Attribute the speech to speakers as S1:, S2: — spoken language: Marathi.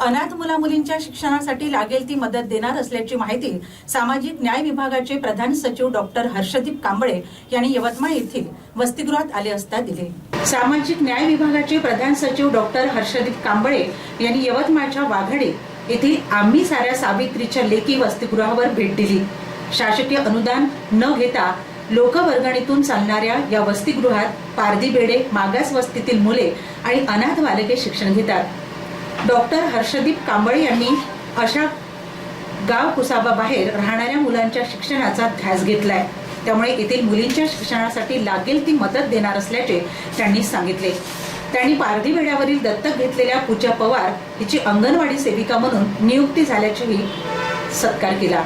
S1: अनाथ मुला मुलींच्या शिक्षणासाठी लागेल ती मदत देणार असल्याची माहिती सामाजिक न्याय विभागाचे प्रधान सचिव डॉक्टर हर्षदीप कांबळे यांनी यवतमाळ येथील वसतिगृहात आले असता दिले. सामाजिक न्याय विभागाचे प्रधान सचिव डॉक्टर हर्षदीप कांबळे यांनी यवतमाळच्या वाघाडे येथील आम्ही साऱ्या सावित्रीच्या लेकी वसतिगृहावर भेट दिली. शासकीय अनुदान न घेता लोकवर्गणीतून चालणाऱ्या या वसतिगृहात पारधी बेडे मागास वस्तीतील मुले आणि अनाथ बालके शिक्षण घेतात. डॉक्टर हर्षदीप कांबळे यांनी अशा गाव कुसाबा बाहेर राहणाऱ्या मुलांच्या शिक्षणाचा ध्यास घेतलाय. त्यामुळे येथील मुलींच्या शिक्षणासाठी लागेल ती मदत देणार असल्याचे त्यांनी सांगितले. त्यांनी पारधी वेड्यावरील दत्तक घेतलेल्या पूजा पवार हिची अंगणवाडी सेविका म्हणून नियुक्ती झाल्याचेही सत्कार केला.